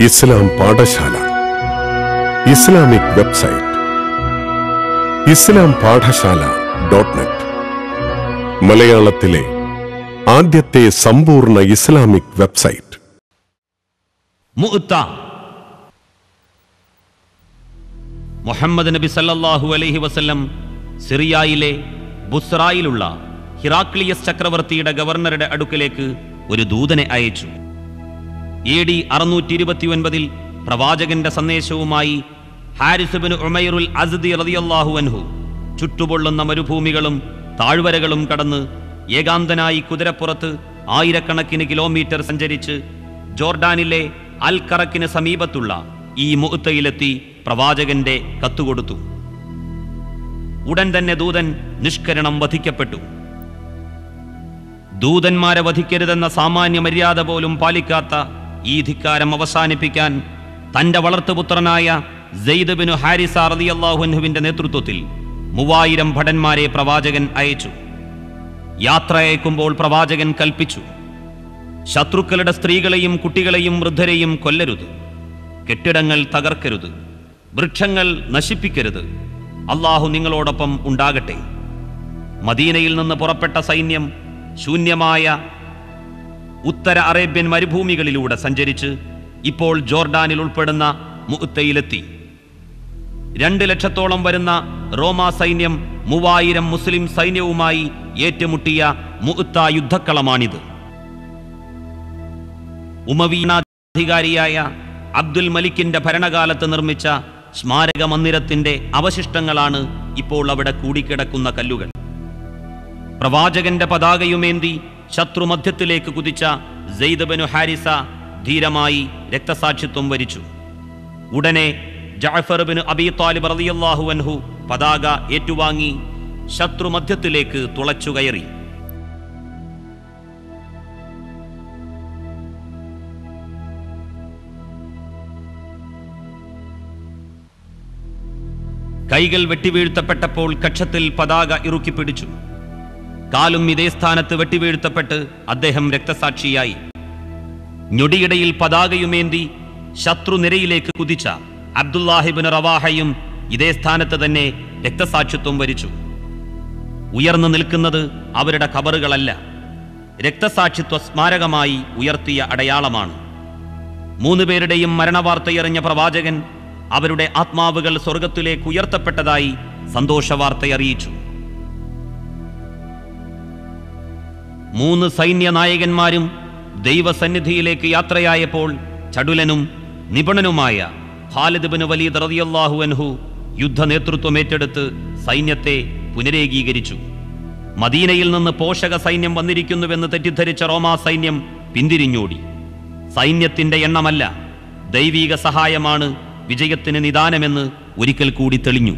ഇസ്ലാം പാഠശാല. Islamic website. ഇസ്ലാം പാഠശാല dot net. മലയാളത്തിലെ ആദ്യത്തെ സമ്പൂർണ ഇസ്ലാമിക് വെബ്സൈറ്റ്. മുഹമ്മദ് നബി സല്ലാഹു അലൈഹി വസല്ലം സിറിയായിലെ ബുസ്രായിലുള്ള ഹിറാക്ലിയസ് ചക്രവർത്തിയുടെ ഗവർണറുടെ അടുക്കലേക്ക് ഒരു ദൂതനെ അയച്ചു. എ ഡി അറുന്നൂറ്റി ഇരുപത്തി ഒൻപതിൽ പ്രവാചകന്റെ സന്ദേശവുമായി ഹാരിസുബിന് ഉമൈറുൽ അസദി റളിയല്ലാഹു അൻഹു ചുട്ടുപൊള്ളുന്ന മരുഭൂമികളും താഴ്വരകളും കടന്ന് ഏകാന്തനായി കുതിരപ്പുറത്ത് ആയിരക്കണക്കിന് കിലോമീറ്റർ സഞ്ചരിച്ച് ജോർഡാനിലെ അൽ കറക്കിന് സമീപത്തുള്ള ഈ മുഹത്തയിലെത്തി പ്രവാചകന്റെ കത്തുകൊടുത്തു. ഉടൻ തന്നെ ദൂതൻ നിഷ്കരണം വധിക്കപ്പെട്ടു. ദൂതന്മാരെ വധിക്കരുതെന്ന സാമാന്യ മര്യാദ പോലും പാലിക്കാത്ത ഈ ധിക്കാരം അവസാനിപ്പിക്കാൻ തന്റെ വളർത്തുപുത്രനായ സെയ്ദ് ബിനു ഹാരിസ റളിയല്ലാഹുവിന്റെ നേതൃത്വത്തിൽ മൂവായിരം ഭടന്മാരെ പ്രവാചകൻ അയച്ചു. യാത്ര അയക്കുമ്പോൾ പ്രവാചകൻ കൽപ്പിച്ചു ശത്രുക്കളുടെ സ്ത്രീകളെയും കുട്ടികളെയും വൃദ്ധരെയും കൊല്ലരുത് കെട്ടിടങ്ങൾ തകർക്കരുത് വൃക്ഷങ്ങൾ നശിപ്പിക്കരുത് അള്ളാഹു നിങ്ങളോടൊപ്പം ഉണ്ടാകട്ടെ. മദീനയിൽ നിന്ന് പുറപ്പെട്ട സൈന്യം ശൂന്യമായ ഉത്തര അറേബ്യൻ മരുഭൂമികളിലൂടെ സഞ്ചരിച്ച് ഇപ്പോൾ ജോർഡാനിൽ ഉൾപ്പെടുന്ന മുത്തയിലെത്തി രണ്ട് ലക്ഷത്തോളം വരുന്ന റോമാ സൈന്യം മൂവായിരം മുസ്ലിം സൈന്യവുമായി ഏറ്റുമുട്ടിയ മുഅത്ത യുദ്ധക്കളമാണിത്. ഉമവീണാധികാരിയായ അബ്ദുൽ മലിക്കിന്റെ ഭരണകാലത്ത് നിർമ്മിച്ച സ്മാരക മന്ദിരത്തിന്റെ അവശിഷ്ടങ്ങളാണ് ഇപ്പോൾ അവിടെ കൂടിക്കിടക്കുന്ന കല്ലുകൾ. പ്രവാചകന്റെ പതാകയുമേന്തി ശത്രുമധ്യത്തിലേക്ക് കുതിച്ച ജെയ്ദബനു ഹാരിസ ധീരമായി രക്തസാക്ഷിത്വം വരിച്ചു. ഉടനെ ജാഫർബിന് അബി താലിബ് റളിയല്ലാഹു അൻഹു പതാക ഏറ്റുവാങ്ങി ശത്രുമധ്യത്തിലേക്ക് തുളച്ചു കയറി. കൈകൾ വെട്ടിവീഴ്ത്തപ്പെട്ടപ്പോൾ കക്ഷത്തിൽ പതാക ഇറുക്കി പിടിച്ചു. കാലും ഇതേ സ്ഥാനത്ത് വെട്ടിവീഴ്ത്തപ്പെട്ട് അദ്ദേഹം രക്തസാക്ഷിയായി. ഞൊടിയിടയിൽ പതാകയുമേന്തി ശത്രുനിരയിലേക്ക് കുതിച്ച അബ്ദുല്ലാഹിബിൻ റവാഹയും ഇതേ സ്ഥാനത്ത് തന്നെ രക്തസാക്ഷിത്വം വരിച്ചു. ഉയർന്നു നിൽക്കുന്നത് അവരുടെ കബറുകളല്ല. രക്തസാക്ഷിത്വ സ്മാരകമായി ഉയർത്തിയ അടയാളമാണ്. മൂന്ന് പേരുടെയും മരണവാർത്തയറിഞ്ഞ പ്രവാചകൻ അവരുടെ ആത്മാവുകൾ സ്വർഗത്തിലേക്ക് ഉയർത്തപ്പെട്ടതായി സന്തോഷവാർത്തയറിയിച്ചു. മൂന്ന് സൈന്യ നായകന്മാരും ദൈവസന്നിധിയിലേക്ക് യാത്രയായപ്പോൾ ചടുലനും നിപുണനുമായ ഖാലിദ് ബിൻ വലീദ് റളിയല്ലാഹു അൻഹു യുദ്ധ നേതൃത്വം ഏറ്റെടുത്ത് സൈന്യത്തെ പുനരേകീകരിച്ചു. മദീനയിൽ നിന്ന് പോഷക സൈന്യം വന്നിരിക്കുന്നുവെന്ന് തെറ്റിദ്ധരിച്ച റോമാ സൈന്യം പിന്തിരിഞ്ഞോടി. സൈന്യത്തിന്റെ എണ്ണമല്ല ദൈവീക സഹായമാണ് വിജയത്തിന് നിദാനമെന്ന് ഒരിക്കൽ കൂടി തെളിഞ്ഞു.